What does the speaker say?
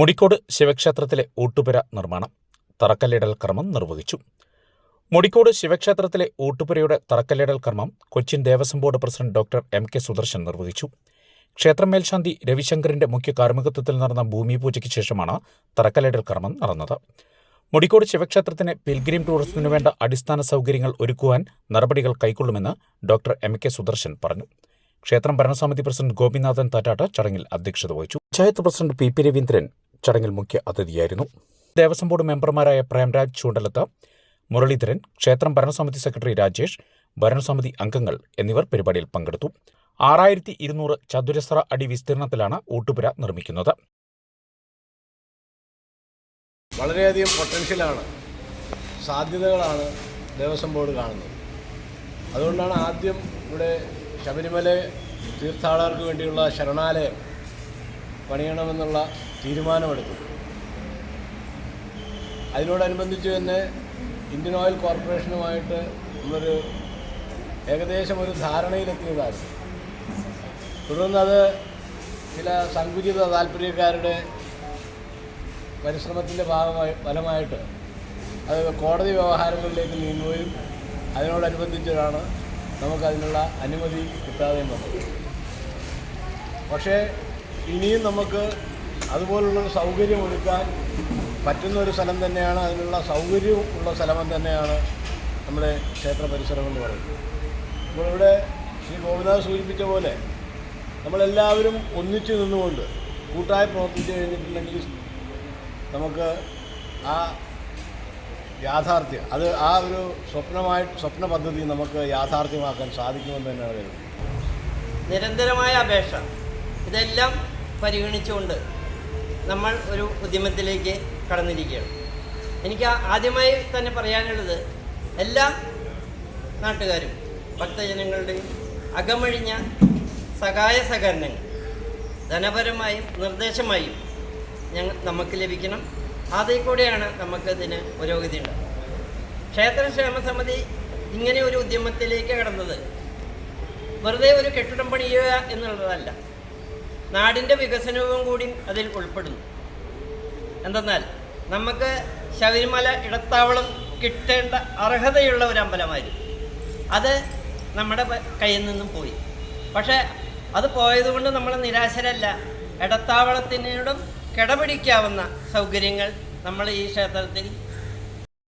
മുടിക്കോട് ശിവക്ഷേത്രത്തിലെ ഊട്ടുപുര നിർമ്മാണം തറക്കല്ലിടൽ കർമ്മം നിർവഹിച്ചു. മുടിക്കോട് ശിവക്ഷേത്രത്തിലെ ഊട്ടുപുരയുടെ തറക്കല്ലിടൽ കർമ്മം Cochin Devaswom board president doctor M K Sudarshan നിർവഹിച്ചു. ക്ഷേത്രം മേൽശാന്തി രവിശങ്കറിന്റെ മുഖ്യ കാർമ്മികത്വത്തിൽ നടന്ന ഭൂമി പൂജയ്ക്ക് ശേഷമാണ് തറക്കല്ലിടൽ കർമ്മം നടന്നത്. മുടിക്കോട് ശിവക്ഷേത്രത്തിന് പിൽഗ്രീം ടൂറിസത്തിനു വേണ്ട അടിസ്ഥാന സൗകര്യങ്ങൾ ഒരുക്കുവാൻ നടപടികൾ കൈക്കൊള്ളുമെന്ന് ഡോക്ടർ എം കെ സുദർശൻ പറഞ്ഞു. ക്ഷേത്രം ഭരണസമിതി പ്രസിഡന്റ് ഗോപിനാഥൻ താറ്റാട്ട് ചടങ്ങിൽ അധ്യക്ഷത വഹിച്ചു. Panchayat president P P Raveendran ചടങ്ങിൽ മുഖ്യ അതിഥിയായിരുന്നു. ദേവസ്വം ബോർഡ് മെമ്പർമാരായ പ്രേംരാജ് ചൂണ്ടലത്ത് മുരളീധരൻ ക്ഷേത്രം ഭരണസമിതി സെക്രട്ടറി രാജേഷ് ഭരണസമിതി അംഗങ്ങൾ എന്നിവർ പരിപാടിയിൽ പങ്കെടുത്തു. ആറായിരത്തി ഇരുന്നൂറ് ചതുരശ്ര അടി വിസ്തീർണത്തിലാണ് ഊട്ടുപുര നിർമ്മിക്കുന്നത്. വളരെയധികം പൊട്ടൻഷ്യലാണ് സാധ്യതകളാണ് ദേവസ്വം ബോർഡ് കാണുന്നത്. അതുകൊണ്ടാണ് ആദ്യം ഇവിടെ ശബരിമല തീർത്ഥാടകർക്ക് വേണ്ടിയുള്ള ശരണാലയം പണിയണമെന്നുള്ള തീരുമാനമെടുത്തത് അതിനോടനുബന്ധിച്ച് തന്നെ ഇന്ത്യൻ ഓയിൽ കോർപ്പറേഷനുമായിട്ട് നമ്മളൊരു ഏകദേശം ഒരു ധാരണയിലെത്തിയതാണ്. തുടർന്ന് അത് ചില സങ്കുചിത താല്പര്യക്കാരുടെ പരിശ്രമത്തിന്റെ ഭാഗമായി ഫലമായിട്ട് അത് കോടതി വ്യവഹാരങ്ങളിലേക്ക് നീങ്ങുകയും അതിനോടനുബന്ധിച്ചാണ് നമുക്കതിനുള്ള അനുമതി കിട്ടാതെയും വന്നത്. പക്ഷേ ഇനിയും നമുക്ക് അതുപോലുള്ളൊരു സൗകര്യം ഒരുക്കാൻ പറ്റുന്ന ഒരു സ്ഥലം തന്നെയാണ് അതിനുള്ള സൗകര്യവും ഉള്ള സ്ഥലം തന്നെയാണ് നമ്മുടെ ക്ഷേത്ര പരിസരം എന്ന് പറയുന്നത്. ഇവിടെ ശ്രീ ഗോപിനാഥ് സൂചിപ്പിച്ച പോലെ നമ്മളെല്ലാവരും ഒന്നിച്ചു നിന്നുകൊണ്ട് കൂട്ടായി പ്രവർത്തിച്ചു കഴിഞ്ഞിട്ടുണ്ടെങ്കിൽ നമുക്ക് ആ യാഥാർത്ഥ്യം അത് ആ ഒരു സ്വപ്നമായി സ്വപ്ന പദ്ധതി നമുക്ക് യാഥാർത്ഥ്യമാക്കാൻ സാധിക്കുമെന്ന് തന്നെയാണ് കരുതുന്നത് നിരന്തരമായ അപേക്ഷ. ഇതെല്ലാം പരിഗണിച്ചുകൊണ്ട് നമ്മൾ ഒരു ഉദ്യമത്തിലേക്ക് കടന്നിരിക്കുകയാണ്. എനിക്ക് ആദ്യമായി തന്നെ പറയാനുള്ളത് എല്ലാ നാട്ടുകാരും ഭക്തജനങ്ങളുടെയും അകമഴിഞ്ഞ സഹായ സഹകരണങ്ങൾ ധനപരമായും നിർദ്ദേശമായും ഞങ്ങൾ നമുക്ക് ലഭിക്കണം. അതിൽ കൂടെയാണ് നമുക്കതിന് പുരോഗതി ഉണ്ടാകുന്നത് ക്ഷേത്രക്ഷേമ സമിതി ഇങ്ങനെ ഒരു ഉദ്യമത്തിലേക്ക് കടന്നത് വെറുതെ ഒരു കെട്ടിടം പണിയുക എന്നുള്ളതല്ല. നാടിന്റെ വികസനവും കൂടി അതിൽ ഉൾപ്പെടുന്നു. എന്തെന്നാൽ നമുക്ക് ശബരിമല ഇടത്താവളം കിട്ടേണ്ട അർഹതയുള്ള ഒരു അമ്പലമായിരുന്നു. അത് നമ്മുടെ കയ്യിൽ നിന്നും പോയി. പക്ഷേ അത് പോയതുകൊണ്ട് നമ്മൾ നിരാശരല്ല. ഇടത്താവളത്തിനോടും കിടപിടിക്കാവുന്ന സൗകര്യങ്ങൾ നമ്മൾ ഈ ക്ഷേത്രത്തിൽ